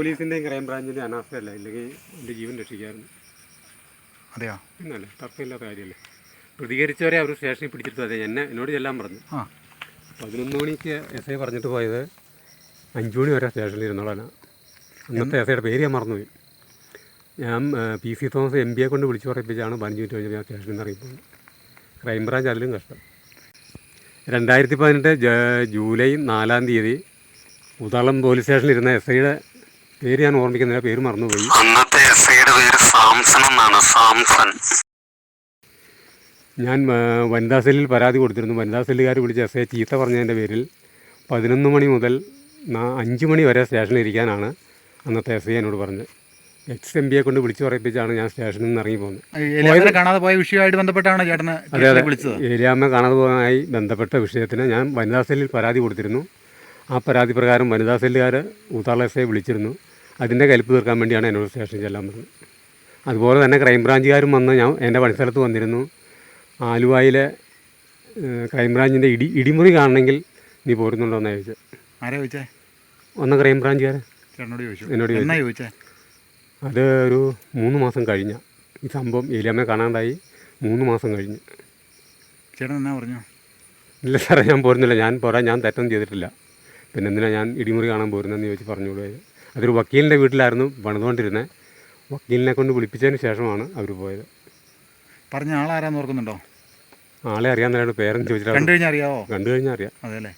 പോലീസിന്റെയും ക്രൈംബ്രാഞ്ചിന്റെയും അനാസ്ഥയല്ല? ഇല്ലെങ്കിൽ എന്റെ ജീവൻ രക്ഷിക്കായിരുന്നു. അതെയോ? എന്നല്ലേ തർക്കമില്ലാത്ത കാര്യമല്ലേ? പ്രതികരിച്ചവരെ അവർ സ്റ്റേഷനിൽ പിടിച്ചിട്ട് അതെ എന്നെ എന്നോട് ചെല്ലാൻ പറഞ്ഞു. ആ. പതിനൊന്ന് മണിക്ക് എസ് ഐ പറഞ്ഞിട്ട് പോയത് അഞ്ച് മണി വരെ സ്റ്റേഷനിൽ ഇരുന്നോളാണ് അന്നത്തെ എസ് ഐയുടെ പേര് ഞാൻ മറന്നുപോയി. ഞാൻ പി സി തോമസ് എം പിയെ കൊണ്ട് വിളിച്ചു പറയിപ്പിച്ചാണ് പതിനഞ്ച് മിനിറ്റ് കഴിഞ്ഞ് ഞാൻ സ്റ്റേഷനിൽ നിന്ന് അറിയിപ്പോൾ ക്രൈംബ്രാഞ്ച് അതിലും കഷ്ടം. രണ്ടായിരത്തി പതിനെട്ട് ജൂലൈ നാലാം തീയതി ഉദാളം പോലീസ് സ്റ്റേഷനിൽ ഇരുന്ന എസ് ഐയുടെ പേര് ഞാൻ ഓർമ്മിക്കുന്നില്ല പേര് മറന്നുപോയി. അന്നത്തെ എസ് ഐയുടെ പേര് സാംസൺ എന്നാണ് സാംസൺ. ഞാൻ വനിതാ സെല്ലിൽ പരാതി കൊടുത്തിരുന്നു. വനിതാ സെല്ലുകാർ വിളിച്ച് എസ് ഐ ചീത്ത പറഞ്ഞതിന്റെ പേരിൽ പതിനൊന്ന് മണി മുതൽ അഞ്ച് മണി വരെ സ്റ്റേഷനിൽ ഇരിക്കാനാണ് അന്നത്തെ എസ് ഐ എന്നോട് പറഞ്ഞത്. എക്സ് എം ബിയെ കൊണ്ട് വിളിച്ചു പറയിപ്പിച്ചാണ് ഞാൻ സ്റ്റേഷനിൽ നിന്ന് ഇറങ്ങി പോകുന്നത്. കാണാതെ പോയ വിഷയമായിട്ട് ബന്ധപ്പെട്ടാണ് ചേട്ടന് അതെ അതെ. ഏരിയാമ്മ കാണാതെ പോകാനായി ബന്ധപ്പെട്ട വിഷയത്തിന് ഞാൻ വനിതാ സെല്ലിൽ പരാതി കൊടുത്തിരുന്നു. ആ പരാതി പ്രകാരം വനിതാ സെല്ലുകാർ ഊത്താള എസ് ഐ വിളിച്ചിരുന്നു. അതിന്റെ കലിപ്പ് തീർക്കാൻ വേണ്ടിയാണ് എന്നോട് സ്റ്റേഷനിൽ ചെല്ലാൻ പറഞ്ഞത്. അതുപോലെ തന്നെ ക്രൈംബ്രാഞ്ചുകാരും വന്ന് ഞാൻ എന്റെ പണിസ്ഥലത്ത് വന്നിരുന്നു. ആലുവായിലെ ക്രൈംബ്രാഞ്ചിന്റെ ഇടി ഇടിമുറി കാണണമെങ്കിൽ നീ പോരുന്നുണ്ടോ എന്നാണ് ചോദിച്ചത് ആരാ ചോദിച്ചേ? ഒന്ന് ക്രൈംബ്രാഞ്ചുകാർ ചേട്ടനോട് ചോദിച്ചു. എന്നോട് എന്നാ ചോദിച്ചേ? അത് ഒരു മൂന്ന് മാസം കഴിഞ്ഞ. ഈ സംഭവം ഏലിയമ്മയെ കാണാണ്ടായി മൂന്ന് മാസം കഴിഞ്ഞ്. ചേട്ടൻ എന്നാ പറഞ്ഞു? ഇല്ല സാറേ ഞാൻ പോരുന്നില്ല. ഞാൻ പോരാ ഞാൻ തെറ്റൊന്നും ചെയ്തിട്ടില്ല. പിന്നെ എന്തിനാണ് ഞാൻ ഇടിമുറി കാണാൻ പോരുന്നതെന്ന് ചോദിച്ച് പറഞ്ഞുകൂടെ? അതൊരു വക്കീലിന്റെ വീട്ടിലായിരുന്നു പണിതുകൊണ്ടിരുന്നത്. വക്കീലിനെ കൊണ്ട് വിളിപ്പിച്ചതിന് ശേഷമാണ് അവർ പോയത്. പറഞ്ഞ ആളാരാന്ന് ഓർക്കുന്നുണ്ടോ? ആളെ അറിയാമെന്നല്ലാണ്ട് പേരും ചോദിച്ചാൽ കണ്ടു കഴിഞ്ഞാൽ അറിയാവോ? കണ്ടു കഴിഞ്ഞാൽ അറിയാം. അതെല്ലേ.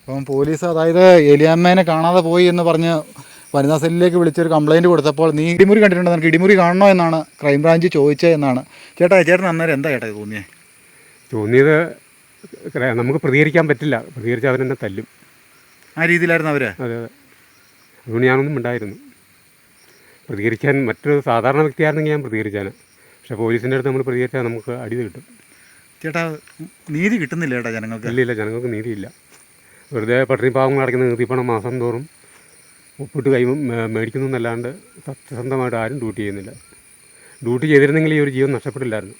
അപ്പം പോലീസ് അതായത് എലിയാമ്മേനെ കാണാതെ പോയി എന്ന് പറഞ്ഞ് വനിതാ സെല്ലിലേക്ക് വിളിച്ചൊരു കംപ്ലയിന്റ് കൊടുത്തപ്പോൾ നീ ഇടിമുറി കണ്ടിട്ടുണ്ടോ? നിനക്ക് ഇടിമുറി കാണണോ? എന്നാണ് ക്രൈംബ്രാഞ്ച് ചോദിച്ചത് എന്നാണ്. ചേട്ടാ ചേട്ടൻ അന്നേരം എന്താ ചേട്ടാ തോന്നിയേ? തോന്നിയത് നമുക്ക് പ്രതികരിക്കാൻ പറ്റില്ല. പ്രതികരിച്ച് അവരെന്നെ തല്ലും. ആ രീതിയിലായിരുന്നു അവർ അതെ അതെ. അതുകൊണ്ട് ഞാനൊന്നും ഉണ്ടായിരുന്നു. പ്രതികരിക്കാൻ മറ്റൊരു സാധാരണ വ്യക്തിയായിരുന്നെങ്കിൽ ഞാൻ പ്രതികരിച്ചാണ് പക്ഷേ പോലീസിന്റെ അടുത്ത് നമ്മൾ പ്രതികരിച്ചാൽ നമുക്ക് അടി കിട്ടും. ചേട്ടാ നീതി കിട്ടുന്നില്ല ചേട്ടാ ജനങ്ങൾക്ക്? ഇല്ല ഇല്ല ജനങ്ങൾക്ക് നീതിയില്ല. വെറുതെ പട്ടിണി പാവങ്ങൾ അടയ്ക്കുന്ന നിർത്തിപ്പണം മാസം തോറും ഒപ്പിട്ട് കൈ മേടിക്കുന്നു എന്നല്ലാണ്ട് സത്യസന്ധമായിട്ട് ആരും ഡ്യൂട്ടി ചെയ്യുന്നില്ല. ഡ്യൂട്ടി ചെയ്തിരുന്നെങ്കിൽ ഈ ഒരു ജീവൻ നഷ്ടപ്പെട്ടില്ലായിരുന്നു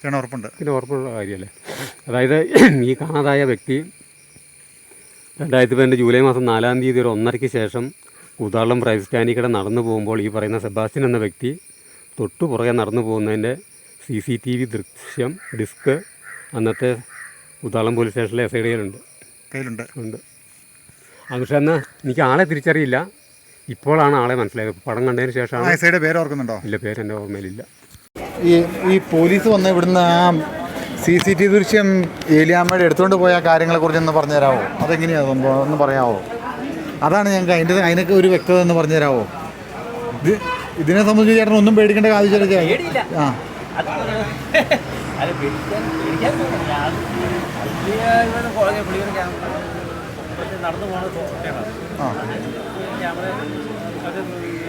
ചേട്ടൻ ഉറപ്പുണ്ട്. പിന്നെ ഉറപ്പുള്ള കാര്യമല്ലേ? അതായത് ഈ കാണാതായ വ്യക്തി രണ്ടായിരത്തി പതിനെട്ട് ജൂലൈ മാസം നാലാം തീയതി ഒരു ഒന്നരയ്ക്ക് ശേഷം കൂതാളം പ്രൈസ് സ്റ്റാൻഡിൽ കൂടെ നടന്നു പോകുമ്പോൾ ഈ പറയുന്ന സെബാസ്റ്റ്യൻ എന്ന വ്യക്തി തൊട്ടു പുറകെ നടന്നു പോകുന്നതിന്റെ സി സി ടി വി ദൃശ്യം ഡിസ്ക് അന്നത്തെ കൂതാളം പോലീസ് സ്റ്റേഷനിലെ എസ് ഐ ഡിയിലുണ്ട്. കയ്യിലുണ്ട്. ഉണ്ട്. അത് പക്ഷേ എന്നാൽ എനിക്ക് ആളെ തിരിച്ചറിയില്ല. ഇപ്പോഴാണ് ആളെ മനസ്സിലായത്. പടം കണ്ടതിന് ശേഷം ശേഷമാണ് എസ് ഐയുടെ പേര് ഓർക്കുന്നുണ്ടോ? ഇല്ല പേര് എന്റെ ഓർമ്മയിലില്ല. ഈ ഈ പോലീസ് വന്ന് ഇവിടുന്ന് ആ സി സി ടി വി ദൃശ്യം ഏലിയാമ്മയുടെ എടുത്തുകൊണ്ട് പോയ കാര്യങ്ങളെക്കുറിച്ച് ഒന്ന് പറഞ്ഞു തരാമോ അതെങ്ങനെയാണ് സംഭവം? ഒന്ന് പറയാമോ? അതാണ് ഞങ്ങൾക്ക് അതിന്റെ അതിനൊക്കെ ഒരു വ്യക്തത എന്ന് പറഞ്ഞു തരാമോ ഇത് ഇതിനെ സംബന്ധിച്ച് ചേട്ടൻ ഒന്നും പേടിക്കേണ്ട ആവശ്യമില്ല ആ. ചേട്ടൻ ഇവിടെ ആ. ക്യാമറ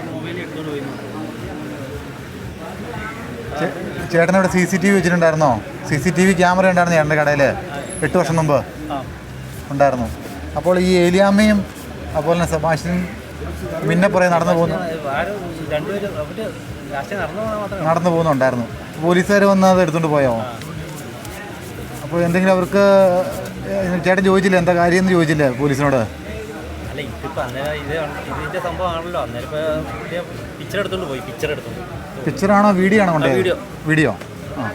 മൊബൈലിൽ എടുത്തുകൊണ്ട് പോയി. ചേ- ചേട്ടനവിടെ C C T V വെച്ചിട്ടുണ്ടായിരുന്നോ? C C T V camera ഉണ്ടായിരുന്നു ചേട്ടന്റെ കടയിൽ എട്ട് വർഷം മുമ്പ് ഉണ്ടായിരുന്നു. അപ്പോൾ ഈ ഏലിയാമ്മയും അതുപോലെ തന്നെ സെബാസ്റ്റ്യൻ പിന്നെ പുറകെ നടന്നു പോകുന്നു. നടന്നു പോകുന്നുണ്ടായിരുന്നു. പോലീസുകാർ വന്ന് അത് എടുത്തുകൊണ്ട് പോയോ? അപ്പോൾ എന്തെങ്കിലും അവർക്ക് ചേട്ടൻ ചോദിച്ചില്ല? എന്താ കാര്യം എന്ന് ചോദിച്ചില്ലേ പോലീസിനോട്? അല്ല ഇതിപ്പോൾ അന്നേരം ഇത് ഇതിന്റെ സംഭവമാണല്ലോ. അന്നേരം ഇപ്പോൾ പിക്ചർ എടുത്തോണ്ട് പോയി പിക്ചർ എടുത്തോണ്ട് പിക്ചറാണോ വീഡിയോ ആണോ കൊണ്ടേ? വീഡിയോ. വീഡിയോ ആ.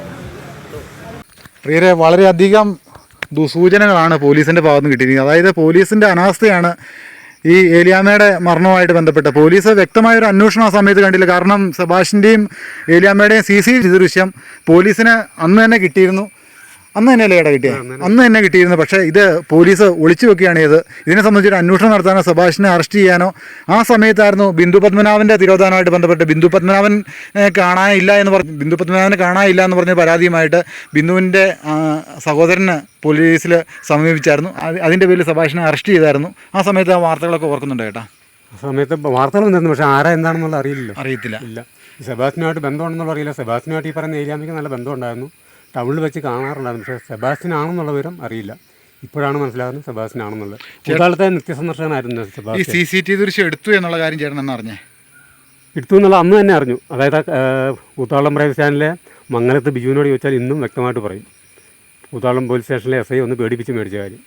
പ്രിയരെ വളരെയധികം ദുസൂചനകളാണ് പോലീസിന്റെ ഭാഗത്ത് നിന്ന് കിട്ടിയിരിക്കുന്നത്. അതായത് പോലീസിന്റെ അനാസ്ഥയാണ് ഈ ഏലിയാമ്മയുടെ മരണവുമായിട്ട് ബന്ധപ്പെട്ട് പോലീസ് വ്യക്തമായ ഒരു അന്വേഷണം ആ സമയത്ത് കണ്ടില്ല. കാരണം സെബാഷിന്റെയും ഏലിയാമ്മയുടെയും സി സി ദൃശ്യം പോലീസിന് അന്ന് തന്നെ കിട്ടിയിരുന്നു. അന്ന് തന്നെയല്ലേ ഏട്ടാ കിട്ടിയത് അന്ന് തന്നെ. കിട്ടിയിരുന്നു. പക്ഷേ ഇത് പോലീസ് ഒളിച്ചു വെക്കുകയാണ് ചെയ്ത് ഇതിനെ സംബന്ധിച്ച് ഒരു അന്വേഷണം നടത്താനോ സുഭാഷിനെ അറസ്റ്റ് ചെയ്യാനോ ആ സമയത്തായിരുന്നു ബിന്ദു പത്മനാഭന്റെ തിരോധാനമായിട്ട് ബന്ധപ്പെട്ട് ബിന്ദു പത്മനാഭൻ കാണാനില്ല എന്ന് പറഞ്ഞ് ബിന്ദു പത്മനാഭനെ കാണാനില്ല എന്ന് പറഞ്ഞ പരാതിയുമായിട്ട് ബിന്ദുവിന്റെ സഹോദരനെ പോലീസിൽ സമീപിച്ചായിരുന്നു. അത് അതിന്റെ പേരിൽ സുഭാഷിനെ അറസ്റ്റ് ചെയ്തായിരുന്നു. ആ സമയത്ത് ആ വാർത്തകളൊക്കെ ഓർക്കുന്നുണ്ട് കേട്ടോ ആ സമയത്ത് വാർത്തകൾ എന്തായിരുന്നു പക്ഷേ ആരാ എന്താണെന്നുള്ള അറിയില്ല അറിയത്തില്ല. ഇല്ല. സെബാസ്റ്റിനുമായിട്ട് ബന്ധമുണ്ടെന്നുള്ള അറിയില്ല. സെബാസ്റ്റിനുമായിട്ട് ഈ പറയുന്ന ഏരിയാമിക്ക് നല്ല ബന്ധമുണ്ടായിരുന്നു. ടൗണിൽ വെച്ച് കാണാറുണ്ടായിരുന്നു. പക്ഷേ സെബാസ്റ്റിൻ ആണെന്നുള്ള വിവരം അറിയില്ല. ഇപ്പോഴാണ് മനസ്സിലാകുന്നത് സെബാസ്റ്റിൻ ആണെന്നുള്ളത് ഇക്കാലത്തെ നിത്യസന്ദർശകനായിരുന്നു സെബാസ്റ്റിൻ സി സി ടി ദൃശ്യം എടുത്തു എന്നുള്ള കാര്യം ചേട്ടൻ എന്ന് അറിഞ്ഞേ എടുത്തു എന്നുള്ള അന്ന് തന്നെ അറിഞ്ഞു. അതായത് കൂത്താളം പ്രൈവറ്റ് സ്റ്റാൻഡിലെ മംഗലത്ത് ബിജുവിനോട് ചോദിച്ചാൽ ഇന്നും വ്യക്തമായിട്ട് പറയും. കൂത്താളം പോലീസ് സ്റ്റേഷനിലെ എസ് ഐ ഒന്ന് പേടിപ്പിച്ച് മേടിച്ച കാര്യം.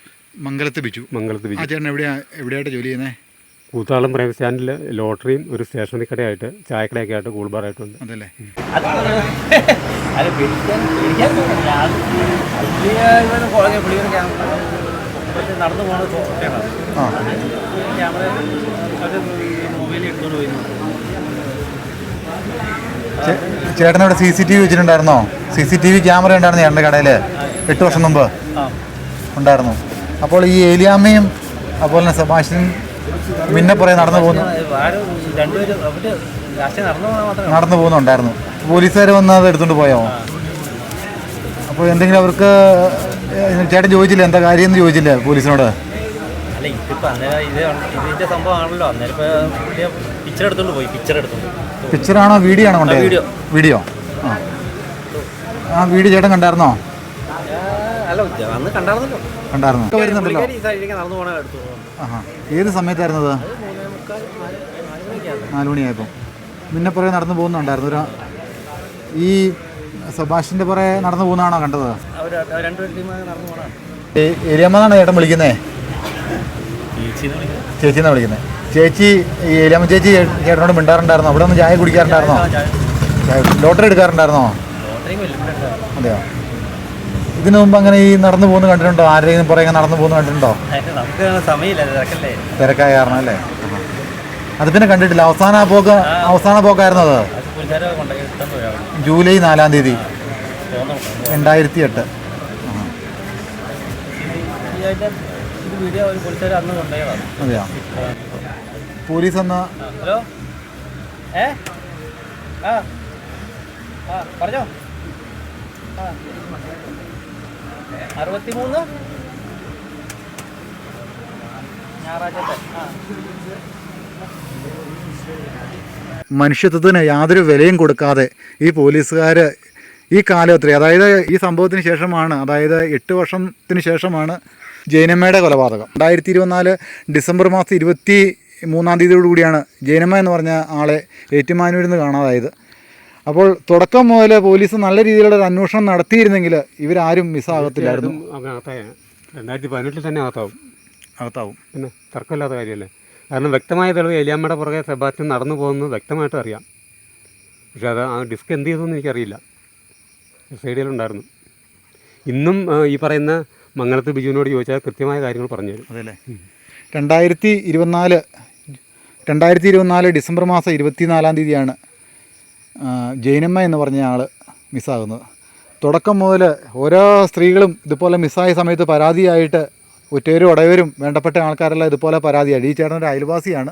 മംഗലത്ത് ബിജു. മംഗലത്ത് ബിജു. ചേട്ടൻ എവിടെയാണ് എവിടെയായിട്ട് ജോലി ചെയ്യുന്നത് കൂത്താളം പ്രൈവറ്റ് സ്റ്റാൻഡിൽ ലോട്ടറിയും ഒരു സ്റ്റേഷനറി കടയായിട്ട് ചായക്കടയൊക്കെ ആയിട്ട് കൂൾ ബാറായിട്ടുണ്ട്. അതല്ലേ? നടന്നു പോണ ഫോട്ടോയാണ് ആ. ക്യാമറ മൊബൈലിൽ എടുത്തോണ്ട് പോയി ചേ- ചേട്ടനവിടെ C C T V വെച്ചിട്ടുണ്ടായിരുന്നോ? C C T V camera ഉണ്ടായിരുന്നു ചേട്ടന്റെ കടയിൽ എട്ട് വർഷം മുമ്പ് ആ. ഉണ്ടായിരുന്നു. അപ്പോൾ ഈ ഏലിയാമ്മയും അതുപോലെ തന്നെ സെബാസ്റ്റ്യൻ മിന്നപ്പുറേ നടന്നു പോകുന്നു. നടന്നു പോകുന്നുണ്ടായിരുന്നു. പോലീസുകാർ വന്ന് അത് എടുത്തുകൊണ്ട് പോയോ? അപ്പോൾ എന്തെങ്കിലും അവർക്ക് ചേട്ടൻ ചോദിച്ചില്ല എന്താ കാര്യം എന്ന് ചോദിച്ചില്ല പോലീസിനോട്? അല്ല ഇതിപ്പോ അന്നേരം ഇത് ഇതിന്റെ സംഭവമാണല്ലോ അന്നേരം ഇപ്പൊ പുള്ളിയെ പിക്ചർ എടുത്തോണ്ട് പോയി പിക്ചർ എടുത്തോണ്ട് പിക്ചറാണോ വീഡിയോ ആണോ വീഡിയോ. വീഡിയോ ആ വീഡിയോ ചേട്ടൻ കണ്ടായിരുന്നോ? കണ്ടായിരുന്നു. ഒക്കെ വരുന്നുണ്ടല്ലോ. ആഹാ. ഏത് സമയത്തായിരുന്നത്? നാലുമണിയായപ്പോൾ നിന്നെ നാല് മണിയായപ്പോൾ പിന്നെ പുറകെ നടന്നു പോകുന്നുണ്ടായിരുന്നു. ഒരു ഈ സബാഷിന്റെ പുറകെ നടന്നു പോകുന്നതാണോ കണ്ടത്? എന്നാണ് ചേട്ടൻ വിളിക്കുന്നേ? ചേച്ചി നിന്ന് ചേച്ചിന്നാണ് വിളിക്കുന്നത് ചേച്ചി ഈ ഏലിയമ്മ ചേച്ചി ചേട്ടനോട് മിണ്ടാറുണ്ടായിരുന്നോ? അവിടെ ഒന്ന് ചായ കുടിക്കാറുണ്ടായിരുന്നോ ലോട്ടറി എടുക്കാറുണ്ടായിരുന്നോ? അതെയോ? ഇതിനു മുമ്പ് അങ്ങനെ ഈ നടന്നു പോകുന്ന കണ്ടിട്ടുണ്ടോ? ആരെങ്കിലും പുറകെ നടന്നു പോകുന്ന കണ്ടിട്ടുണ്ടോ? നമുക്ക് സമയമില്ല തിരക്കല്ലേ. തിരക്കായ കാരണം അല്ലേ? അത് പിന്നെ കണ്ടിട്ടില്ല. അവസാന പോക്ക് അവസാന പോക്കായിരുന്നു അത്. ജൂലൈ നാലാം തീയതി. രണ്ടായിരത്തി എട്ട് അതെയാ? പോലീസ് എന്ന ഹലോ? ഏ? ആ പറഞ്ഞോ. ആ. അറുപത്തിമൂന്ന്? ഞായറാഴ്ചത്തെ. മനുഷ്യത്വത്തിന് യാതൊരു വിലയും കൊടുക്കാതെ ഈ പോലീസുകാർ ഈ കാലത്തിൽ അതായത് ഈ സംഭവത്തിന് ശേഷമാണ് അതായത് എട്ട് വർഷത്തിന് ശേഷമാണ് ജൈനമ്മയുടെ കൊലപാതകം. രണ്ടായിരത്തി ഇരുപത്തിനാല് ഡിസംബർ മാസം ഇരുപത്തി മൂന്നാം തീയതിയോടുകൂടിയാണ് ജൈനമ്മ എന്ന് പറഞ്ഞ ആളെ ഏറ്റുമാനൂരിൽ നിന്ന് കാണാതായത്. അപ്പോൾ തുടക്കം മുതൽ പോലീസ് നല്ല രീതിയിലുള്ള ഒരു അന്വേഷണം നടത്തിയിരുന്നെങ്കിൽ ഇവരാരും മിസ്സാകത്തില്ലായിരുന്നു. രണ്ടായിരത്തി പതിനെട്ടിൽ തന്നെ അകത്താവും. അകത്താവും. പിന്നെ തർക്കമില്ലാത്ത കാര്യമല്ലേ? കാരണം വ്യക്തമായ തെളിവ് എലിയാമ്മയുടെ പുറകെ സെബാസ്റ്റ്യൻ നടന്നു പോകുന്നത് വ്യക്തമായിട്ട് അറിയാം. പക്ഷെ അത് ആ ഡിസ്ക് എന്ത് ചെയ്തതെന്ന് എനിക്കറിയില്ല. ഡിയിലുണ്ടായിരുന്നു ഇന്നും ഈ പറയുന്ന മംഗളത്ത് ബിജുവിനോട് ചോദിച്ചാൽ കൃത്യമായ കാര്യങ്ങൾ പറഞ്ഞു തരും. അതല്ലേ രണ്ടായിരത്തി ഇരുപത്തിനാല് രണ്ടായിരത്തി ഇരുപത്തിനാല് ഡിസംബർ മാസം ഇരുപത്തിനാലാം തീയതിയാണ് ജൈനമ്മ എന്ന് പറഞ്ഞ ആൾ മിസ്സാകുന്നത്. തുടക്കം മുതൽ ഓരോ സ്ത്രീകളും ഇതുപോലെ മിസ്സായ സമയത്ത് പരാതിയായിട്ട് ഒറ്റേരും ഉടയവരും വേണ്ടപ്പെട്ട ആൾക്കാരെല്ലാം ഇതുപോലെ പരാതിയായി. ഈ ചേട്ടനൊരു അയൽവാസിയാണ്.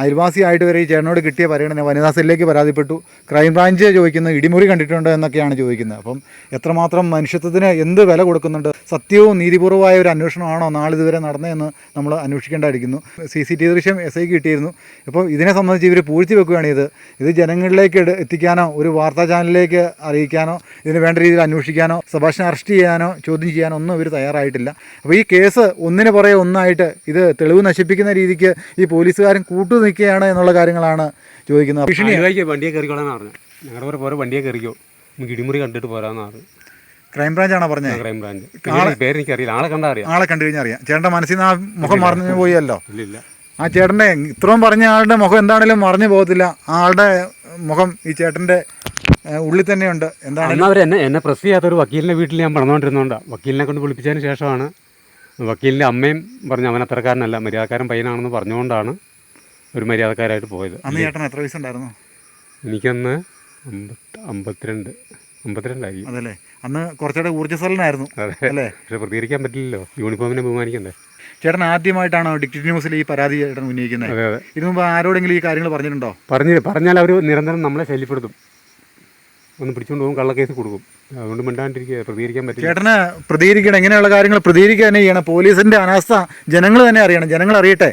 അയൽവാസിയായിട്ട് വരെ ഈ ചേട്ടനോട് കിട്ടിയ പരിഗണന വനിതാ സെല്ലിലേക്ക് പരാതിപ്പെട്ടു. ക്രൈംബ്രാഞ്ച് ചോദിക്കുന്നത് ഇടിമുറി കണ്ടിട്ടുണ്ടോ എന്നൊക്കെയാണ് ചോദിക്കുന്നത്. അപ്പം എത്രമാത്രം മനുഷ്യത്വത്തിന് എന്ത് വില കൊടുക്കുന്നുണ്ട്? സത്യവും നീതിപൂർവമായ ഒരു അന്വേഷണമാണോ നാളിതുവരെ നടന്നതെന്ന് നമ്മൾ അന്വേഷിക്കേണ്ടായിരിക്കുന്നു സി സി ടി വി ദൃശ്യം എസ് ഐ കിട്ടിയിരുന്നു. അപ്പോൾ ഇതിനെ സംബന്ധിച്ച് ഇവർ പൂഴ്ത്തി വെക്കുകയാണ് ഇത്. ഇത് ജനങ്ങളിലേക്ക് എത്തിക്കാനോ ഒരു വാർത്താ ചാനലിലേക്ക് അറിയിക്കാനോ ഇതിന് വേണ്ട രീതിയിൽ അന്വേഷിക്കാനോ സഭാഷണം അറസ്റ്റ് ചെയ്യാനോ ചോദ്യം ചെയ്യാനോ ഒന്നും ഇവർ തയ്യാറായിട്ടില്ല. അപ്പോൾ ഈ കേസ് ഒന്നിന് പുറകെ ഒന്നായിട്ട് ഇത് തെളിവ് നശിപ്പിക്കുന്ന രീതിക്ക് ഈ പോലീസുകാരൻ കൂട്ടു നിൽക്കുകയാണ് എന്നുള്ള കാര്യങ്ങളാണ് ചോദിക്കുന്നത്. ഭീഷണി വണ്ടിയെ കയറിക്കോളാന്ന് പറഞ്ഞു. ഞങ്ങളുടെ കൂടെ പോരെ വണ്ടിയെ കയറിക്കോ. നമുക്ക് ഇടിമുറി കണ്ടിട്ട് പോരാന്ന് പറഞ്ഞു? ക്രൈംബ്രാഞ്ചാണോ പറഞ്ഞത് ക്രൈം ബ്രാഞ്ച് പേര് എനിക്കറിയില്ല. ആളെ കണ്ടാ അറിയാം. ആളെ കണ്ടു കഴിഞ്ഞാൽ അറിയാം. ചേട്ടന്റെ മനസ്സിൽ നിന്ന് ആ മുഖം മറന്നു പോയല്ലോ. ഇല്ല ആ ചേട്ടന്റെ ഇത്രയും പറഞ്ഞ ആളുടെ മുഖം എന്താണേലും മറഞ്ഞു പോകത്തില്ല. ആ ആളുടെ മുഖം ഈ ചേട്ടന്റെ ഉള്ളിൽ തന്നെയുണ്ട്. എന്താണ്? അവർ എന്നെ എന്നെ പ്രസ് ചെയ്യാത്തൊരു വക്കീലിന്റെ വീട്ടിൽ ഞാൻ പറഞ്ഞുകൊണ്ടിരുന്നോണ്ടാണ് വക്കീലിനെ കൊണ്ട് വിളിപ്പിച്ചതിന് ശേഷമാണ്. വക്കീലിന്റെ അമ്മയും പറഞ്ഞു അവൻ അത്രക്കാരനല്ല മര്യാദക്കാരൻ പയ്യനാണെന്ന് പറഞ്ഞുകൊണ്ടാണ് ഒരു മര്യാദക്കാരായിട്ട് പോയത്. അന്ന് ചേട്ടൻ എത്ര വയസ്സുണ്ടായിരുന്നു? എനിക്കന്ന് അമ്പത്തി അമ്പത്തിരണ്ട് അമ്പത്തിരണ്ടായി. അതല്ലേ? അന്ന് കുറച്ചുകൂടെ ഊർജസ്വലനായിരുന്നു അതെ. അല്ലേ? പക്ഷെ പ്രതികരിക്കാൻ പറ്റില്ലല്ലോ. യൂണിഫോമിനെ ബഹുമാനിക്കണ്ടേ? ചേട്ടൻ ആദ്യമായിട്ടാണ് ഡിക്റ്റി ന്യൂസിൽ ഈ പരാതി ചേട്ടൻ ഉന്നയിക്കുന്നത്. അതെ ഇതിനു മുമ്പ് ആരോടെങ്കിലും ഈ കാര്യങ്ങൾ പറഞ്ഞിട്ടുണ്ടോ? പറഞ്ഞു പറഞ്ഞാൽ അവർ നിരന്തരം നമ്മളെ ശല്യപ്പെടുത്തും. ഒന്ന് പിടിച്ചുകൊണ്ട് പോകും കള്ളക്കേസ് കൊടുക്കും. അതുകൊണ്ട് മിണ്ടാണ്ടിരിക്കുക പ്രതികരിക്കാൻ പറ്റില്ല. ചേട്ടന് പ്രതികരിക്കണം ഇങ്ങനെയുള്ള കാര്യങ്ങൾ പ്രതികരിക്കുക തന്നെ ചെയ്യണം. പോലീസിന്റെ അനാസ്ഥ ജനങ്ങൾ തന്നെ അറിയണം. ജനങ്ങൾ അറിയട്ടെ.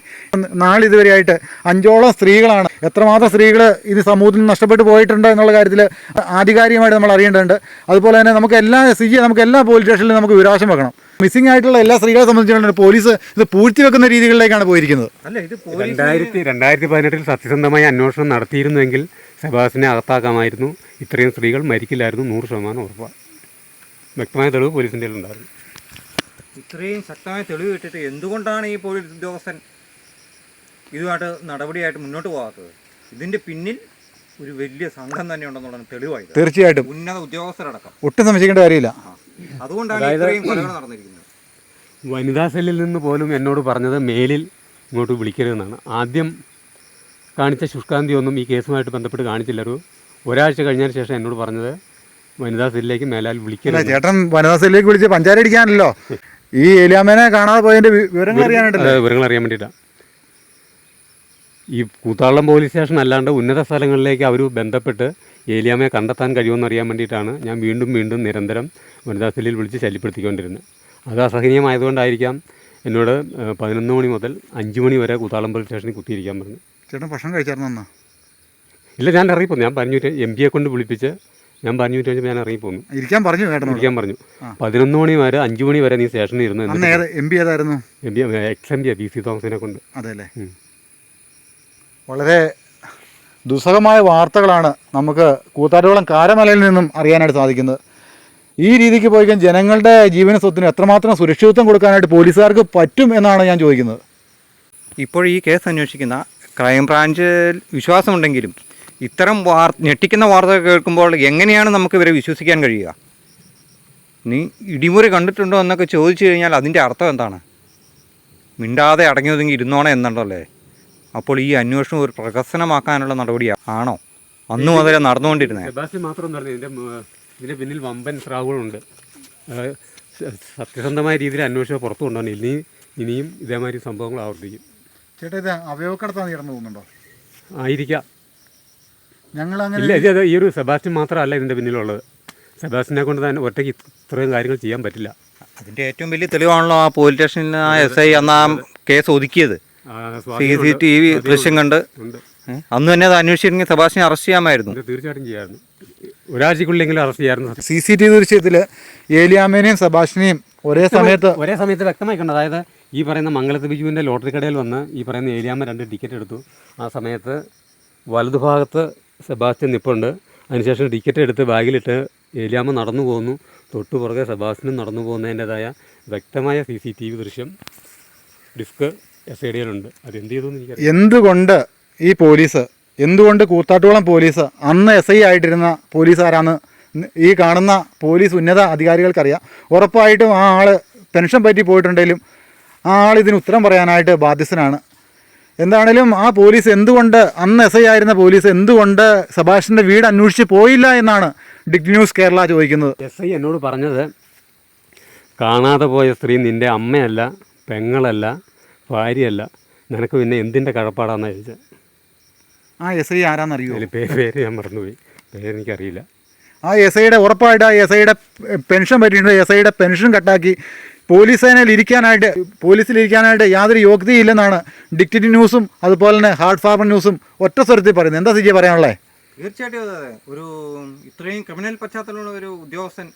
നാളിതുവരെയായിട്ട് അഞ്ചോളം സ്ത്രീകളാണ്. എത്രമാത്രം സ്ത്രീകൾ ഇത് സമൂഹത്തിൽ നഷ്ടപ്പെട്ടു പോയിട്ടുണ്ട് എന്നുള്ള കാര്യത്തിൽ ആധികാരികമായിട്ട് നമ്മൾ അറിയേണ്ടതുണ്ട്. അതുപോലെ തന്നെ നമുക്ക് എല്ലാ സി നമുക്ക് എല്ലാ പോലീസ് സ്റ്റേഷനിലും നമുക്ക് വിരാശം വെക്കണം. മിസ്സിംഗ് ആയിട്ടുള്ള എല്ലാ സ്ത്രീകളെ സംബന്ധിച്ചിടത്തോളം പോലീസ് ഇത് പൂഴ്ത്തി വെക്കുന്ന രീതികളിലേക്കാണ് പോയിരിക്കുന്നത്. അല്ല ഇത് രണ്ടായിരത്തി രണ്ടായിരത്തി പതിനെട്ടിൽ സത്യസന്ധമായ അന്വേഷണം നടത്തിയിരുന്നെങ്കിൽ സെബാസിനെ അകത്താക്കാമായിരുന്നു. ഇത്രയും സ്ത്രീകൾ മരിക്കില്ലായിരുന്നു നൂറ് ശതമാനം ഉറപ്പാണ് വ്യക്തമായ തെളിവ് പോലീസിന്റെ ഉണ്ടായിരുന്നു. ഇത്രയും ശക്തമായ തെളിവ് കിട്ടിയിട്ട് എന്തുകൊണ്ടാണ് ഈ പോലീസ് ഉദ്യോഗസ്ഥൻ ഇതുമായിട്ട് നടപടിയായിട്ട് മുന്നോട്ട് പോകാത്തത്? ഇതിന്റെ പിന്നിൽ ഒരു വലിയ സംഘം തന്നെ ഉണ്ടെന്നുള്ളതാണ് തെളിവായത് തീർച്ചയായിട്ടും. ഉന്നത ഉദ്യോഗസ്ഥരടക്കം. ഒട്ടും സംശയിക്കേണ്ട കാര്യമില്ല. അതുകൊണ്ടാണ് ഇത്രയും കൊലകൾ നടന്നിരിക്കുന്നത്. വനിതാ സെല്ലിൽ നിന്ന് പോലും എന്നോട് പറഞ്ഞത് മേലിൽ ഇങ്ങോട്ട് വിളിക്കരുതെന്നാണ്. ആദ്യം കാണിച്ച ശുഷ്കാന്തി ഒന്നും ഈ കേസുമായിട്ട് ബന്ധപ്പെട്ട് കാണിച്ചില്ല. ഒരു ഒരാഴ്ച കഴിഞ്ഞതിന് ശേഷം എന്നോട് പറഞ്ഞത് വനിതാ സെല്ലിലേക്ക് മേലാൽ വിളിക്കരുത്. ചേട്ടൻ വനിതാ സെല്ലിലേക്ക് വിളിച്ച് പഞ്ചാരടിക്കാനല്ലോ ഈ ഏലിയാമ്മേനെ കാണാതെ പോയതിന്റെ വിവരങ്ങൾ അറിയാനായിട്ടല്ലേ? വിവരങ്ങൾ അറിയാൻ വേണ്ടിയിട്ടാണ് ഈ കൂത്താളം പോലീസ് സ്റ്റേഷൻ അല്ലാണ്ട് ഉന്നത സ്ഥലങ്ങളിലേക്ക് അവർ ബന്ധപ്പെട്ട് ഏലിയാമയെ കണ്ടെത്താൻ കഴിയുമെന്ന് അറിയാൻ വേണ്ടിയിട്ടാണ് ഞാൻ വീണ്ടും വീണ്ടും നിരന്തരം വനിതാ സെല്ലിൽ വിളിച്ച് ശല്യപ്പെടുത്തിക്കൊണ്ടിരുന്നത്. അത് അസഹനീയമായതുകൊണ്ടായിരിക്കാം എന്നോട് പതിനൊന്ന് മണി മുതൽ അഞ്ച് മണി വരെ കൂത്താളം പോലീസ് സ്റ്റേഷനിൽ കുത്തിയിരിക്കാൻ പറഞ്ഞു. ചേട്ടൻ ഭക്ഷണം കഴിച്ചായിരുന്നു ഇല്ല ഞാൻ ഇറങ്ങിപ്പോന്നു. ഞാൻ പറഞ്ഞു എം പിയെ കൊണ്ട് വിളിപ്പിച്ച് ഞാൻ പറഞ്ഞു കഴിഞ്ഞപ്പോൾ ഞാൻ ഇറങ്ങിപ്പോന്നു. ഇരിക്കാൻ പറഞ്ഞു ഇരിക്കാൻ പറഞ്ഞു. പതിനൊന്ന് മണി വരെ അഞ്ച് മണി വരെ നീ സ്റ്റേഷനിൽ ഇരുന്നു എം പി ഏതായിരുന്നു? M P X M P B C തോമസിനെ കൊണ്ട്. അതെ അല്ലേ. വളരെ ദുസ്സഹമായ വാർത്തകളാണ് നമുക്ക് കൂത്താട്ടുകുളം കാരമലയിൽ നിന്നും അറിയാനായിട്ട് സാധിക്കുന്നത്. ഈ രീതിക്ക് പോയി കഴിഞ്ഞാൽ ജനങ്ങളുടെ ജീവന സ്വത്തിന് എത്രമാത്രം സുരക്ഷിതത്വം കൊടുക്കാനായിട്ട് പോലീസുകാർക്ക് പറ്റും എന്നാണ് ഞാൻ ചോദിക്കുന്നത്. ഇപ്പോൾ ഈ കേസ് അന്വേഷിക്കുന്ന ക്രൈംബ്രാഞ്ചിൽ വിശ്വാസമുണ്ടെങ്കിലും ഇത്തരം വാർ ഞെട്ടിക്കുന്ന വാർത്തകൾ കേൾക്കുമ്പോൾ എങ്ങനെയാണ് നമുക്ക് ഇവരെ വിശ്വസിക്കാൻ കഴിയുക? നീ ഇടിമുറി കണ്ടിട്ടുണ്ടോ എന്നൊക്കെ ചോദിച്ചു കഴിഞ്ഞാൽ അതിന്റെ അർത്ഥം എന്താണ്? മിണ്ടാതെ അടങ്ങിയതെങ്കിൽ ഇരുന്നോണേ എന്നുണ്ടല്ലേ? അപ്പോൾ ഈ അന്വേഷണം ഒരു പ്രഹസനമാക്കാനുള്ള നടപടിയാണ് ആണോ? അന്ന് മുതലേ നടന്നുകൊണ്ടിരുന്നത് സെബാസ്റ്റ്യൻ മാത്രം പറഞ്ഞു ഇതിന്റെ ഇതിന്റെ പിന്നിൽ വമ്പൻ സ്രാവുകളുണ്ട്. സത്യസന്ധമായ രീതിയിൽ അന്വേഷണം പുറത്തു കൊണ്ടുവന്നു ഇനി ഇനിയും ഇതേമാതിരി സംഭവങ്ങൾ ആവർത്തിക്കും. ചേട്ടാ ഇത് അവയവക്കടത്താണ് ചേർന്ന് പോകുന്നുണ്ടോ? ആയിരിക്കാം. ഞങ്ങൾ ഇല്ല ഇത് ഈ ഒരു സെബാസ്റ്റ്യൻ മാത്രമല്ല ഇതിന്റെ പിന്നിലുള്ളത്. സെബാസ്റ്റിനെ കൊണ്ട് തന്നെ ഒറ്റയ്ക്ക് ഇത്രയും കാര്യങ്ങൾ ചെയ്യാൻ പറ്റില്ല. അതിന്റെ ഏറ്റവും വലിയ തെളിവാണല്ലോ ആ പോലീസ് സ്റ്റേഷനിൽ ആ എസ് ഐ അന്ന് ആ കേസ് ഒതുക്കിയത്. സി. സി ടി വി ദൃശ്യം കണ്ട് അന്ന് തന്നെ അത് അന്വേഷിച്ചിരുന്നെങ്കിൽ സെബാസ്റ്റിനെ അറസ്റ്റ് ചെയ്യാമായിരുന്നു. തീർച്ചയായിട്ടും ചെയ്യാമായിരുന്നു. ഒരാഴ്ചക്കുള്ളിലെങ്കിലും അറസ്റ്റ് ചെയ്യാമായിരുന്നു സി സി ടി വി ദൃശ്യത്തിൽ ഏലിയാമേനെയും സബാഷിനെയും ഒരേ സമയത്ത് ഒരേ സമയത്ത് വ്യക്തമായി കണ്ടു അതായത് ഈ പറയുന്ന മംഗലത്ത് ബിജുവിന്റെ ലോട്ടറി കടയിൽ വന്ന് ഈ പറയുന്ന ഏലിയാമ്മ രണ്ട് ടിക്കറ്റ് എടുത്തു. ആ സമയത്ത് വലതുഭാഗത്ത് സെബാസ്റ്റ്യൻ നിപ്പുണ്ട്. അതിനുശേഷം ടിക്കറ്റ് എടുത്ത് ബാഗിലിട്ട് ഏലിയാമ്മ നടന്നു പോകുന്നു തൊട്ടു പുറകെ സെബാസ്റ്റ്യനും നടന്നു പോകുന്നതിന്റെതായ വ്യക്തമായ സി സി ടി വി ദൃശ്യം ഡിസ്ക് എസ് ഐ ഡിയിലുണ്ട്. അത് എന്ത് ചെയ്തു എന്ന് എന്തുകൊണ്ട് ഈ പോലീസ് എന്തുകൊണ്ട് കൂത്താട്ടുകുളം പോലീസ് അന്ന് എസ് ഐ ആയിട്ടിരുന്ന പോലീസുകാരാണ് ഈ കാണുന്ന പോലീസ് ഉന്നത അധികാരികൾക്കറിയാം. ഉറപ്പായിട്ടും ആ ആൾ പെൻഷൻ പറ്റി പോയിട്ടുണ്ടെങ്കിലും ആ ആൾ ഇതിന് ഉത്തരം പറയാനായിട്ട് ബാധ്യസ്ഥനാണ്. എന്താണേലും ആ പോലീസ് എന്തുകൊണ്ട് അന്ന് എസ് ഐ ആയിരുന്ന പോലീസ് എന്തുകൊണ്ട് സബാഷിന്റെ വീട് അന്വേഷിച്ച് പോയില്ല എന്നാണ് ഡിഗ് ന്യൂസ് കേരള ചോദിക്കുന്നത്. എസ് ഐ എന്നോട് പറഞ്ഞത് കാണാതെ പോയ സ്ത്രീ നിന്റെ അമ്മയല്ല പെങ്ങളല്ല ഭാര്യയല്ല. നിനക്ക് പിന്നെ എന്തിന്റെ കഴപ്പാടാണെന്ന് ചോദിച്ചത് ആ എസ് ഐ ആരാന്നറിയോ? അതിൽ പേര് പേര് ഞാൻ മറന്നുപോയി. പേര് എനിക്കറിയില്ല ആ എസ് ഐയുടെ ഉറപ്പായിട്ട് ആ എസ് ഐയുടെ പെൻഷൻ പറ്റിയിട്ടുണ്ട്. എസ് ഐയുടെ പെൻഷൻ കട്ടാക്കി പോലീസ് സേനയിൽ ഇരിക്കാനായിട്ട് പോലീസിൽ ഇരിക്കാനായിട്ട് യാതൊരു യോഗ്യതയില്ലെന്നാണ് ഡിക്റ്റിറ്റി ന്യൂസും അതുപോലെ തന്നെ ഹാർഡ് ഫാർമർ ന്യൂസും ഒറ്റ സ്വരത്തിൽ പറയുന്നത്. എന്താ സിജി പറയാനുള്ളത് തീർച്ചയായിട്ടും അതെ. ഒരു ഇത്രയും ക്രിമിനൽ പശ്ചാത്തലമുള്ള ഒരു ഉദ്യോഗസ്ഥൻ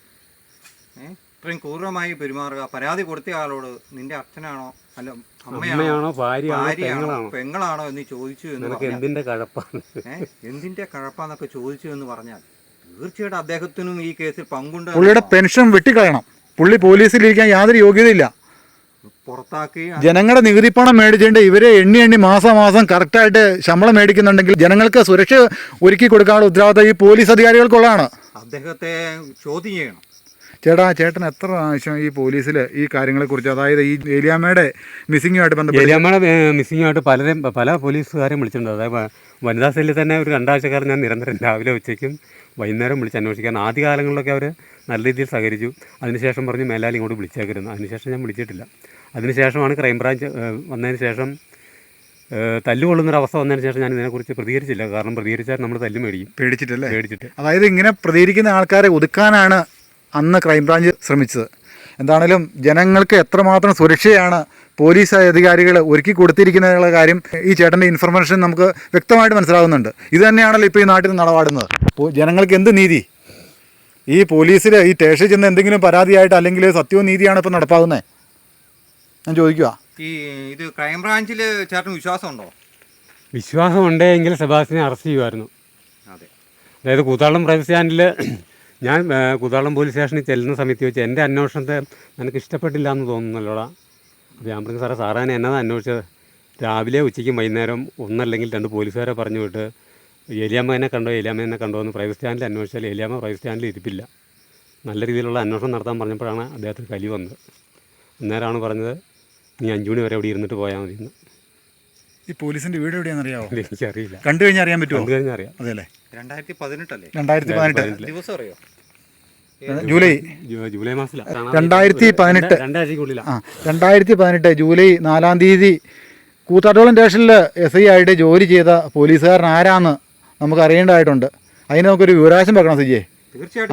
ഇത്രയും ക്രൂരമായി പെരുമാറുക പരാതി കൊടുത്ത ആളോട് നിന്റെ അച്ഛനാണോ അല്ല അമ്മയാണോ ഭാര്യയാണോ പെങ്ങളാണോ? പെങ്ങളാണോ എന്ന് ചോദിച്ചു എന്ന് എന്തിന്റെ എന്തിന്റെ കഴപ്പാണ് എന്തിന്റെ കഴപ്പാന്നൊക്കെ ചോദിച്ചു എന്ന് പറഞ്ഞാൽ തീർച്ചയായിട്ടും അദ്ദേഹത്തിനും ഈ കേസിൽ പങ്കുണ്ട്. പുള്ളിയുടെ പെൻഷൻ വെട്ടിക്കളയണം. പുള്ളി പോലീസിൽ ഇരിക്കാൻ യാതൊരു യോഗ്യതയില്ല. പുറത്താക്കി ജനങ്ങളുടെ നികുതിപ്പണം മേടിച്ചിട്ട് ഇവരെ എണ്ണി എണ്ണി മാസം മാസം കറക്റ്റായിട്ട് ശമ്പളം മേടിക്കുന്നുണ്ടെങ്കിൽ ജനങ്ങൾക്ക് സുരക്ഷ ഒരുക്കി കൊടുക്കാനുള്ള ഉത്തരവാദിത്തം ഈ പോലീസ് അധികാരികൾക്കുള്ളതാണ്. അദ്ദേഹത്തെ ചോദ്യം ചെയ്യണം. ചേട്ടാ ചേട്ടൻ എത്ര പ്രാവശ്യം ഈ പോലീസിൽ ഈ കാര്യങ്ങളെക്കുറിച്ച് അതായത് ഈ ഏലിയാമ്മയുടെ മിസ്സിങ്ങുമായിട്ട് ബന്ധപ്പെട്ട് ഏലിയാമ്മയുടെ മിസ്സിങ്ങുമായിട്ട് പലരും പല പോലീസുകാരെയും വിളിച്ചിട്ടുണ്ട്. അതായത് വനിതാ സെല്ലിൽ തന്നെ ഒരു രണ്ടാഴ്ചക്കാരൻ ഞാൻ നിരന്തരം രാവിലെ ഉച്ചയ്ക്കും വൈകുന്നേരം വിളിച്ച് അന്വേഷിക്കാൻ ആദ്യ കാലങ്ങളിലൊക്കെ അവർ നല്ല രീതിയിൽ സഹകരിച്ചു. അതിനുശേഷം പറഞ്ഞു മേലാലി ഇങ്ങോട്ട് വിളിച്ചേക്കരുന്നു. അതിനുശേഷം ഞാൻ വിളിച്ചിട്ടില്ല. അതിനുശേഷമാണ് ക്രൈംബ്രാഞ്ച് വന്നതിന് ശേഷം തല്ലുകൊള്ളുന്നൊരവസ്ഥ വന്നതിന് ശേഷം ഞാൻ ഇതിനെക്കുറിച്ച് പ്രതികരിച്ചില്ല. കാരണം പ്രതികരിച്ചാൽ നമ്മൾ തല്ല് മേടിക്കും. പേടിച്ചിട്ടല്ലേ? പേടിച്ചിട്ട്. അതായത് ഇങ്ങനെ പ്രതികരിക്കുന്ന ആൾക്കാരെ ഒതുക്കാനാണ് അന്ന് ക്രൈംബ്രാഞ്ച് ശ്രമിച്ചത്. എന്താണേലും ജനങ്ങൾക്ക് എത്രമാത്രം സുരക്ഷയാണ് പോലീസ് അധികാരികൾ ഒരുക്കി കൊടുത്തിരിക്കുന്ന കാര്യം ഈ ചേട്ടന്റെ ഇൻഫർമേഷൻ നമുക്ക് വ്യക്തമായിട്ട് മനസ്സിലാകുന്നുണ്ട് ഇത് തന്നെയാണല്ലോ ഇപ്പോൾ ഈ നാട്ടിൽ നടപാടുന്നത്. ജനങ്ങൾക്ക് എന്ത് നീതി? ഈ പോലീസിൽ ഈ സ്റ്റേഷനിൽ ചെന്ന് എന്തെങ്കിലും പരാതിയായിട്ട് അല്ലെങ്കിൽ സത്യവും നീതിയാണ് ഇപ്പോൾ നടപ്പാകുന്നത്. ഞാൻ ചോദിക്കുക ഈ ഇത് ക്രൈംബ്രാഞ്ചിൽ ചേട്ടന് വിശ്വാസമുണ്ടോ? വിശ്വാസമുണ്ടെങ്കിൽ സെബാസ്റ്റിനെ അറസ്റ്റ് ചെയ്യുമായിരുന്നു. അതെ. അതായത് കൂത്താളം പ്രൈവറ്റ് സ്റ്റാൻഡിൽ ഞാൻ കുതാളം പോലീസ് സ്റ്റേഷനിൽ ചെല്ലുന്ന സമയത്ത് വെച്ച് എന്റെ അന്വേഷണത്തെ നിനക്ക് ഇഷ്ടപ്പെട്ടില്ല എന്ന് തോന്നുന്നല്ലോടാ അപ്പോൾ ഞാൻ പറഞ്ഞു സാറേ സാറാനെ എന്നതാ അന്വേഷിച്ചത്? രാവിലെ ഉച്ചയ്ക്കും വൈകുന്നേരം ഒന്നല്ലെങ്കിൽ രണ്ട് പോലീസുകാരെ പറഞ്ഞു വിട്ട് എലിയാമ്മേനെ കണ്ടോ എലിയാമ്മേനെ കണ്ടോ എന്ന് പ്രൈവറ്റ് സ്റ്റാൻഡിൽ അന്വേഷിച്ചാൽ ഏലിയാമ്മ പ്രൈവറ്റ് സ്റ്റാൻഡിൽ ഇരിപ്പില്ല. നല്ല രീതിയിലുള്ള അന്വേഷണം നടത്താൻ പറഞ്ഞപ്പോഴാണ് അദ്ദേഹത്തിന് കലി വന്നത്. അന്നേരമാണ് പറഞ്ഞത് നീ അഞ്ചു മണി വരെ അവിടെ ഇരുന്നിട്ട് പോയാൽ മതി എന്ന് ഈ പോലീസിന്റെ വീട് എവിടെയാണെന്ന് അറിയാമോ എനിക്കറിയില്ല. കണ്ടു കഴിഞ്ഞാൽ അറിയാൻ പറ്റുമോ കണ്ടു കഴിഞ്ഞാൽ അറിയാം. അതെ അല്ലേ രണ്ടായിരത്തി പതിനെട്ടല്ലേ? രണ്ടായിരത്തി പതിനെട്ട്. ദിവസം അറിയോ? ജൂലൈ ജൂലൈ മാസത്തിലാണ് രണ്ടായിരത്തി പതിനെട്ട്. ആ രണ്ടായിരത്തി പതിനെട്ട് ജൂലൈ നാലാം തീയതി കൂത്താട്ടോളം സ്റ്റേഷനിൽ എസ് ഐ ആയിട്ട് ജോലി ചെയ്ത പോലീസുകാരൻ ആരാന്ന് നമുക്ക് അറിയേണ്ടതായിട്ടുണ്ട്. അതിന് നമുക്കൊരു വിവരാശം വെക്കണം സിജെ.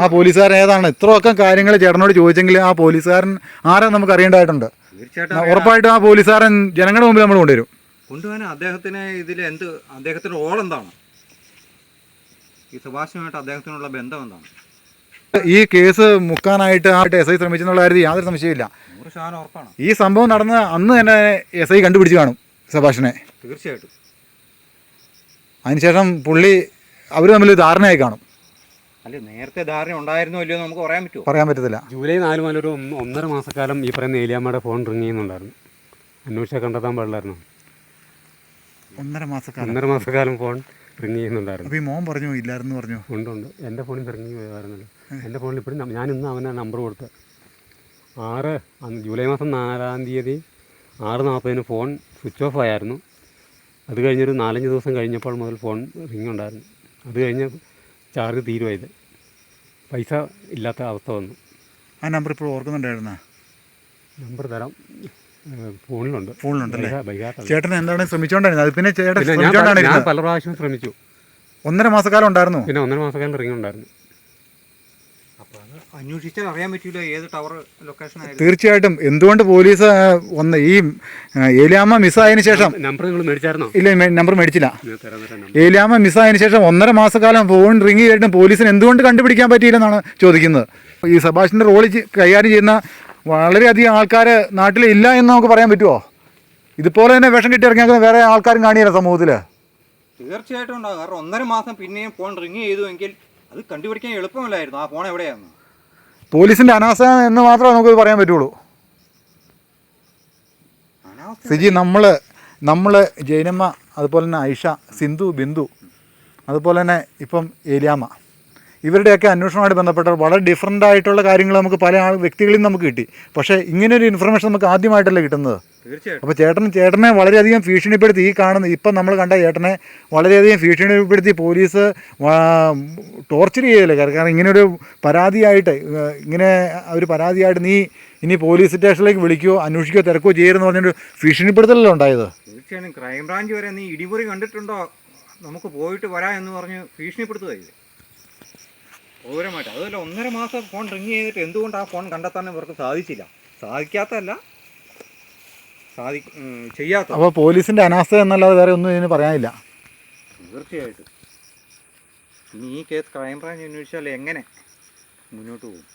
ആ പോലീസുകാരൻ ഏതാണ്? ഇത്രയൊക്കെ കാര്യങ്ങൾ ചേട്ടനോട് ചോദിച്ചെങ്കിൽ ആ പോലീസുകാരൻ ആരാ നമുക്ക് അറിയേണ്ടതായിട്ടുണ്ട്. ഉറപ്പായിട്ടും ആ പോലീസുകാരൻ ജനങ്ങളുടെ മുമ്പിൽ നമ്മൾ കൊണ്ടുവരും. കൊണ്ടുവരാൻ അദ്ദേഹത്തിന് ഇതിൽ എന്ത് അദ്ദേഹത്തിന്റെ റോൾ എന്താണ്? ഈ സുഭാഷുമായിട്ട് അദ്ദേഹത്തിനുള്ള ബന്ധം എന്താണ്? ഈ കേസ് മുക്കാനായിട്ട് ആ എസ് ഐ ശ്രമിച്ചെന്നുള്ള കാര്യത്തിൽ യാതൊരു സംശയമില്ല ഈ സംഭവം നടന്ന അന്ന് തന്നെ എസ് ഐ കണ്ടുപിടിച്ച് കാണും സഭാഷിനെ തീർച്ചയായിട്ടും. അതിനുശേഷം പുള്ളി അവർ തമ്മിൽ ധാരണയായി കാണും. അല്ല നേരത്തെ ധാരണ ഉണ്ടായിരുന്നോ ഇല്ലയോ എന്ന് നമുക്ക് പറയാൻ പറ്റുമോ? പറയാൻ പറ്റത്തില്ല. ജൂലൈ നാല് മുതൽ ഒരു ഒന്ന് ഒന്നര മാസക്കാലം ഈ പറയുന്ന ഏലിയാമ്മയുടെ ഫോൺ റിങ് ചെയ്യുന്നുണ്ടായിരുന്നു. അന്വേഷിച്ചാൽ കണ്ടെത്താൻ പാടില്ലായിരുന്നു. ഒന്നര മാസക്കാലം. ഒന്നര മാസക്കാലം ഫോൺ. റിങ് ചെയ്യുന്നുണ്ടായിരുന്നു. അപ്പോൾ ഈ മോൻ പറഞ്ഞു ഇല്ലായിരുന്നു പറഞ്ഞു. ഉണ്ട് ഉണ്ട്. എന്റെ ഫോണിൽ റിങ് ചെയ്യുമായിരുന്നല്ലോ എന്റെ ഫോണിൽ ഇപ്പോഴും ഞാനിന്ന് ഞാൻ ഇന്ന് അവനെ നമ്പർ കൊടുത്ത്. ആറ് ജൂലൈ മാസം നാലാം തീയതി ആറ് നാൽപ്പതിന് ഫോൺ സ്വിച്ച് ഓഫ് ആയിരുന്നു. അത് കഴിഞ്ഞൊരു നാലഞ്ച് ദിവസം കഴിഞ്ഞപ്പോൾ മുതൽ ഫോൺ റിങ് ഉണ്ടായിരുന്നു. അത് കഴിഞ്ഞ് ചാർജ് തീരുമായത് പൈസ ഇല്ലാത്ത അവസ്ഥ വന്നു. ആ നമ്പർ ഇപ്പോൾ ഓർക്കുന്നുണ്ടായിരുന്ന? നമ്പർ തരാം. ഫോണിലുണ്ട് ഫോണിലുണ്ടല്ലേ ചേട്ടൻ എന്താണ് ശ്രമിച്ചോണ്ടായിരുന്നു അത് പിന്നെ ചേട്ടൻ ശ്രമിച്ചോണ്ടാണ് പല- പ്രാവശ്യം ശ്രമിച്ചു. ഒന്നര മാസക്കാലം ഉണ്ടായിരുന്നു. പിന്നെ ഒന്നര മാസക്കാലം റിങ് ഉണ്ടായിരുന്നു. അപ്പോൾ അത് അന്വേഷിച്ചാൽ അറിയാൻ പറ്റില്ല ഏത് ടവർ ലൊക്കേഷൻ തീർച്ചയായിട്ടും എന്തുകൊണ്ട് പോലീസ് വന്ന് ഒന്ന് ഈ ഏലിയാമ്മ മിസ്സായതിനു ശേഷം നമ്പർ നിങ്ങൾ മേടിച്ചായിരുന്നോ? ഇല്ല നമ്പർ മേടിച്ചില്ല. ഏലിയാമ്മ മിസ്സായതിനു ശേഷം ഒന്നര മാസക്കാലം ഫോൺ റിങ് ചെയ്തിട്ടും പോലീസിന് എന്തുകൊണ്ട് കണ്ടുപിടിക്കാൻ പറ്റിയില്ലെന്നാണ് ചോദിക്കുന്നത്. ഈ സഭാഷിന്റെ റോൾ കൈകാര്യം ചെയ്യുന്ന വളരെയധികം ആൾക്കാർ നാട്ടിലില്ല എന്ന് നമുക്ക് പറയാൻ പറ്റുമോ ഇതുപോലെ തന്നെ വിഷം കിട്ടി ഇറങ്ങിയാൽ വേറെ ആൾക്കാരും കാണിയില്ല സമൂഹത്തിൽ തീർച്ചയായിട്ടും ഉണ്ടാകും. കാരണം ഒന്നര മാസം പിന്നെയും ഫോൺ റിങ് ചെയ്തു എങ്കിൽ അത് കണ്ടുപിടിക്കാൻ എളുപ്പമല്ലായിരുന്നു. ആ ഫോൺ എവിടെയാണ് പോലീസിന്റെ അനാസ്ഥ എന്ന് മാത്രമേ നമുക്ക് പറയാൻ പറ്റുള്ളൂ. സിജി നമ്മൾ നമ്മൾ ജൈനമ്മ അതുപോലെ തന്നെ ഐഷ സിന്ധു ബിന്ദു അതുപോലെ തന്നെ ഇപ്പം ഏലിയാമ്മ. ഇവരുടെയൊക്കെ അന്വേഷണവുമായിട്ട് ബന്ധപ്പെട്ട വളരെ ഡിഫറന്റ് ആയിട്ടുള്ള കാര്യങ്ങൾ നമുക്ക് പല ആൾ വ്യക്തികളിൽ നമുക്ക് കിട്ടി. പക്ഷേ ഇങ്ങനൊരു ഇൻഫർമേഷൻ നമുക്ക് ആദ്യമായിട്ടല്ലേ കിട്ടുന്നത്? തീർച്ചയായും അപ്പോൾ ചേട്ടൻ ചേട്ടനെ വളരെയധികം ഭീഷണിപ്പെടുത്തി ഈ കാണുന്ന ഇപ്പം നമ്മൾ കണ്ട ചേട്ടനെ വളരെയധികം ഭീഷണിപ്പെടുത്തി പോലീസ് ടോർച്ചർ ചെയ്യല്ലേ? കാരണം ഇങ്ങനൊരു പരാതിയായിട്ട് ഇങ്ങനെ ഒരു പരാതിയായിട്ട് നീ ഇനി പോലീസ് സ്റ്റേഷനിലേക്ക് വിളിക്കുകയോ അന്വേഷിക്കുകയോ തിരക്കുകയോ ചെയ്യരുതെന്ന് പറഞ്ഞൊരു ഭീഷണിപ്പെടുത്തലല്ലോ ഉണ്ടായത്? തീർച്ചയായും ക്രൈംബ്രാഞ്ച് വരെ നീ ഇടിമുറി കണ്ടിട്ടുണ്ടോ? നമുക്ക് പോയിട്ട് വരാം എന്ന് പറഞ്ഞ് ഭീഷണിപ്പെടുത്തുകയില്ലേ ക്രൂരമായിട്ട് അതുപോലെ ഒന്നര മാസം ഫോൺ റിങ് ചെയ്തിട്ട് എന്തുകൊണ്ട് ആ ഫോൺ കണ്ടെത്താൻ ഇവർക്ക് സാധിച്ചില്ല? സാധിക്കാത്തതല്ല. സാധി ചെയ്യാത്ത അപ്പോൾ പോലീസിന്റെ അനാസ്ഥ എന്നല്ലാതെ വേറെ ഒന്നും ഇതിന് പറയാനില്ല. തീർച്ചയായിട്ടും. ഇനി ഈ കേസ് ക്രൈംബ്രാഞ്ച് അന്വേഷിച്ചാൽ എങ്ങനെ മുന്നോട്ട് പോകും?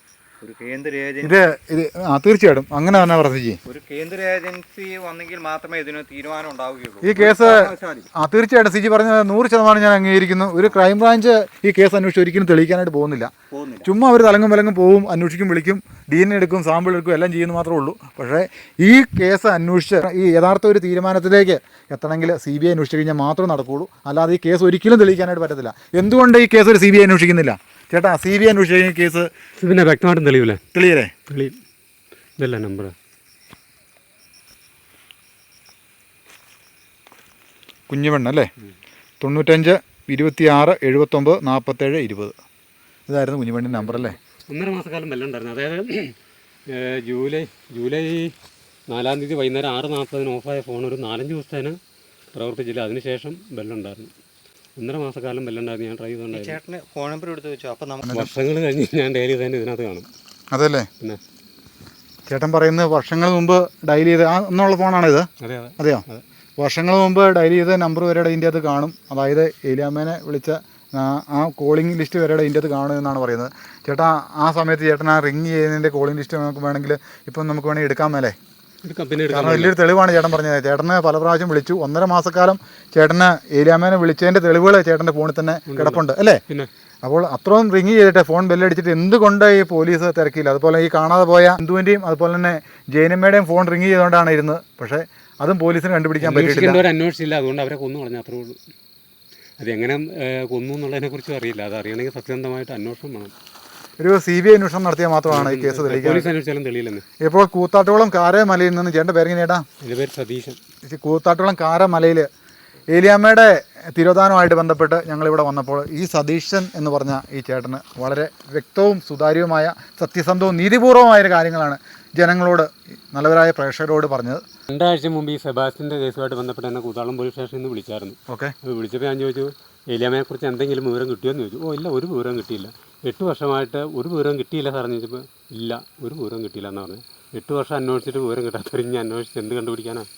ഒരു കേന്ദ്ര ഏജൻസി ഇത് ഇത് ആ തീർച്ചയായിട്ടും. അങ്ങനെ തന്നെ പ്രസിജി ഒരു കേന്ദ്ര ഏജൻസി വന്നെങ്കിൽ മാത്രമേ ഇതിന് തീരുമാനം ഉണ്ടാവുകയുള്ളൂ. ഈ കേസ് ആ തീർച്ചയായിട്ടും സിജി പറഞ്ഞ നൂറ് ശതമാനം ഞാൻ അംഗീകരിക്കുന്നു. ഒരു ക്രൈംബ്രാഞ്ച് ഈ കേസ് അന്വേഷിച്ച് ഒരിക്കലും തെളിയിക്കാനായിട്ട് പോകുന്നില്ല. പോകുന്നില്ല. ചുമ്മാ അവർ തലങ്ങും വിലങ്ങും പോവും അന്വേഷിക്കും വിളിക്കും ഡി എൻ എടുക്കും സാമ്പിൾ എടുക്കും എല്ലാം ചെയ്യുന്നു മാത്രമേ ഉള്ളൂ. പക്ഷേ ഈ കേസ് അന്വേഷിച്ച് ഈ യഥാർത്ഥ ഒരു തീരുമാനത്തിലേക്ക് എത്തണമെങ്കിൽ സി ബി ഐ അന്വേഷിച്ച് കഴിഞ്ഞാൽ മാത്രമേ നടക്കുകയുള്ളൂ. അല്ലാതെ ഈ കേസ് ഒരിക്കലും തെളിയിക്കാനായിട്ട് പറ്റത്തില്ല. എന്തുകൊണ്ട് ഈ കേസ് ഒരു സി ബി ഐ അന്വേഷിക്കുന്നില്ല? ചേട്ടാ സി ബി അന്വേഷിച്ച കേസ് പിന്നെ വ്യക്തമായിട്ടും തെളിവില്ലേ തെളിയല്ലേ? തെളിയും. ഇതല്ല നമ്പർ കുഞ്ഞുപെണ്ണ് അല്ലേ? തൊണ്ണൂറ്റഞ്ച് ഇരുപത്തി ആറ് എഴുപത്തൊമ്പത് നാൽപ്പത്തേഴ് ഇരുപത്. ഇതായിരുന്നു കുഞ്ഞുപെണ്ണിന്റെ നമ്പർ അല്ലേ? ഒന്നര മാസക്കാലം വെല്ലം ഉണ്ടായിരുന്നു. അതായത് ജൂലൈ ജൂലൈ നാലാം തീയതി വൈകുന്നേരം ആറ് നാൽപ്പതിന് ഓഫായ ഫോൺ ഒരു നാലഞ്ച് ദിവസത്തേന് പ്രവർത്തിച്ചില്ല. അതിനുശേഷം ബെല്ലുണ്ടായിരുന്നു ഒന്നര മാസക്കാലം ബെല്ലുണ്ടായിരുന്നു ഞാൻ ട്രൈ ചെയ്തോണ്ടായിരുന്നു ചേട്ടന് ഫോൺ നമ്പർ എടുത്ത് വെച്ചു? അപ്പം നമുക്ക് വർഷങ്ങൾ കഴിഞ്ഞ് ഞാൻ ഡെയിലി തന്നെ ഇതിനകത്ത് കാണും. അതല്ലേ? പിന്നെ? ചേട്ടൻ പറയുന്നത് വർഷങ്ങൾ മുമ്പ് ഡയൽ ചെയ്ത് ആ എന്നുള്ള ഫോണാണ് ഇത് അതെ അതെ. അതെയോ? വർഷങ്ങൾ മുമ്പ് ഡയൽ ചെയ്ത നമ്പർ വരെ ഇതിന്റെ അകത്ത് കാണും. അതായത് ഏലിയാമ്മേനെ വിളിച്ച ആ, കോളിംഗ് ലിസ്റ്റ് വരെ ഇതിന്റെ അത് കാണും എന്നാണ് പറയുന്നത്. ചേട്ടാ ആ സമയത്ത് ചേട്ടൻ ആ റിങ് ചെയ്യുന്നതിന്റെ കോളിംഗ് ലിസ്റ്റ് നമുക്ക് വേണമെങ്കിൽ ഇപ്പം നമുക്ക് വേണമെങ്കിൽ എടുക്കാൻ മേലേ കാരണം വലിയൊരു തെളിവാണ് ചേട്ടൻ പറഞ്ഞത്. ചേട്ടനെ പല പ്രാവശ്യം വിളിച്ചു. ഒന്നര മാസക്കാലം ചേട്ടന് ഏരിയാമേനെ വിളിച്ചതിന്റെ തെളിവുകൾ ചേട്ടന്റെ ഫോണിൽ തന്നെ കിടപ്പുണ്ട് അല്ലേ? അപ്പോൾ അത്രയും റിങ് ചെയ്തിട്ട് ഫോൺ ബെല്ലടിച്ചിട്ട് എന്തുകൊണ്ട് ഈ പോലീസ് തിരക്കിയില്ല? അതുപോലെ ഈ കാണാതെ പോയ ഹിന്ദുവിന്റെയും അതുപോലെ തന്നെ ജയനമ്മയുടെയും ഫോൺ റിങ് ചെയ്തുകൊണ്ടാണ് ഇരുന്നത്. പക്ഷേ അതും പോലീസിന് കണ്ടുപിടിക്കാൻ അന്വേഷിച്ചില്ല അതുകൊണ്ട് അവരെ കൊന്നു കളഞ്ഞു അത്രേ ഉള്ളൂ. അതെങ്ങനെ കൊന്നു എന്നുള്ളതിനെ കുറിച്ച് അറിയില്ല. അത് അറിയണമെങ്കിൽ സത്യസന്ധമായിട്ട് അന്വേഷണം വേണം. ഒരു സി ബി ഐ അന്വേഷണം നടത്തിയാൽ മാത്രമാണ് ഈ കേസ് തെളിയിക്കുന്നത് ഇപ്പോൾ കൂത്താട്ടോളം കാരമലയിൽ നിന്ന് ചേട്ടന്റെ പേരെങ്ങനെ ചേട്ടാ എന്റെ പേര് സതീശൻ. ഈ കൂത്താട്ടോളം കാരമലയിൽ ഏലിയാമ്മയുടെ തിരോധാനവുമായിട്ട് ബന്ധപ്പെട്ട് ഞങ്ങളിവിടെ വന്നപ്പോൾ ഈ സതീശൻ എന്ന് പറഞ്ഞ ഈ ചേട്ടന് വളരെ വ്യക്തവും സുതാര്യവുമായ സത്യസന്ധവും നീതിപൂർവമായ കാര്യങ്ങളാണ് ജനങ്ങളോട് നല്ലവരായ പ്രേക്ഷകരോട് പറഞ്ഞത്. രണ്ടാഴ്ച മുമ്പ് ഈ സെബാസ്റ്റിന്റെ കേസുമായിട്ട് ബന്ധപ്പെട്ട് എന്നെ കൂത്താളം പോലീസ് സ്റ്റേഷനിൽ നിന്ന് വിളിച്ചായിരുന്നു. ഓക്കെ. വിളിച്ചപ്പോൾ ഞാൻ ചോദിച്ചു ഏലിയാമ്മയെക്കുറിച്ച് എന്തെങ്കിലും വിവരം കിട്ടിയോ എന്ന് ചോദിച്ചു. ഓ ഇല്ല ഒരു വിവരം കിട്ടിയില്ല. എട്ട് വർഷമായിട്ട് ഒരു വിവരം കിട്ടിയില്ല സാറെന്ന് ചോദിച്ചപ്പോൾ ഇല്ല ഒരു വിവരം കിട്ടിയില്ല എന്ന് പറഞ്ഞു. എട്ട് വർഷം അന്വേഷിച്ചിട്ട് വിവരം കിട്ടാത്തവർ ഇനി അന്വേഷിച്ച് എന്ത് കണ്ടുപിടിക്കാനാണ്